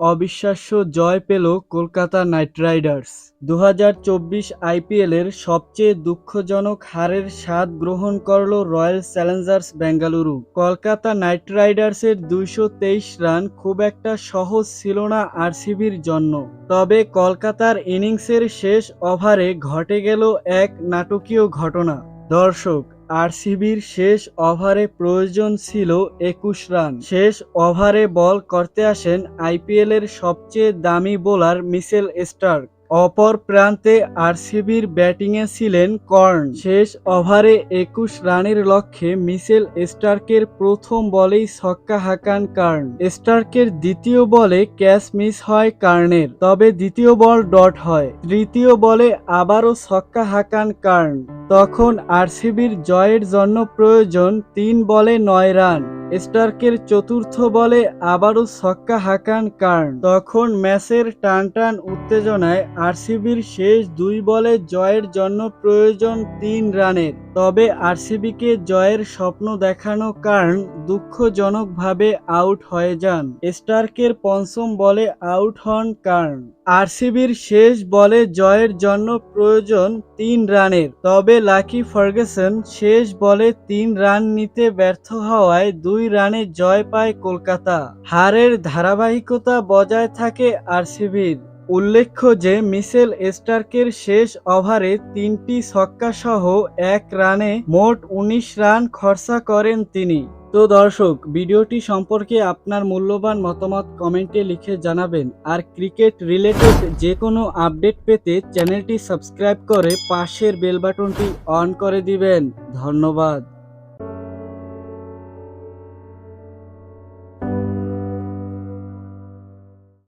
অবিশ্বাস্য জয় পেল Kolkata night Riders. দু হাজার চব্বিশ আইপিএলের সবচেয়ে দুঃখজনক হারের স্বাদ গ্রহণ করল royal challengers Bengaluru. Kolkata knight রাইডার্সের দুইশো তেইশ রান খুব একটা সহজ ছিল না আরসিবির জন্য। তবে কলকাতার ইনিংসের শেষ ওভারে ঘটে গেল এক নাটকীয় ঘটনা। দর্শক আরসিবির শেষ ওভারে প্রয়োজন ছিল একুশ রান। শেষ ওভারে বল করতে আসেন আইপিএলের সবচেয়ে দামি বোলার মিসেল স্টার্ক। অপর প্রান্তে আরসিবির ব্যাটিংয়ে ছিলেন কর্ন। শেষ ওভারে একুশ রানের লক্ষ্যে মিসেল স্টার্কের প্রথম বলেই ছক্কা হাঁকান কার্ন। স্টার্কের দ্বিতীয় বলে ক্যাচ মিস হয় কার্নের, তবে দ্বিতীয় বল ডট হয়। তৃতীয় বলে আবারও ছক্কা হাঁকান কার্ন। তখন আরসিবির জয়ের জন্য প্রয়োজন তিন বলে নয় রান, স্টার্কের চতুর্থ বলে আবারও ছক্কা হাঁকান কার্ন। তখন ম্যাচের টান টান উত্তেজনায় আরসিবির শেষ দুই বলে জয়ের জন্য প্রয়োজন তিন রানের। তবে আরসিবিকে জয়ের স্বপ্ন দেখানো কার্ন দুঃখজনকভাবে আউট হয়ে যান। স্টার্কের পঞ্চম বলে আউট হন কার্ন। আরসিবির শেষ বলে জয়ের জন্য প্রয়োজন তিন রানের। তবে লাকি ফার্গুসন শেষ বলে তিন রান নিতে ব্যর্থ হওয়ায় দুই রানে জয় পায় কলকাতা। হারের ধারাবাহিকতা বজায় থাকে আরসিবির। উল্লেখ্য যে মিসেল স্টার্কের শেষ ওভারে তিনটি ছক্কা সহ এক রানে মোট উনিশ রান খরচা করেন তিনি। তো দর্শক, ভিডিওটি সম্পর্কে আপনার মূল্যবান মতামত কমেন্টে লিখে জানাবেন। আর ক্রিকেট রিলেটেড যে কোনো আপডেট পেতে চ্যানেলটি সাবস্ক্রাইব করে পাশের বেল বাটনটি অন করে দিবেন। ধন্যবাদ।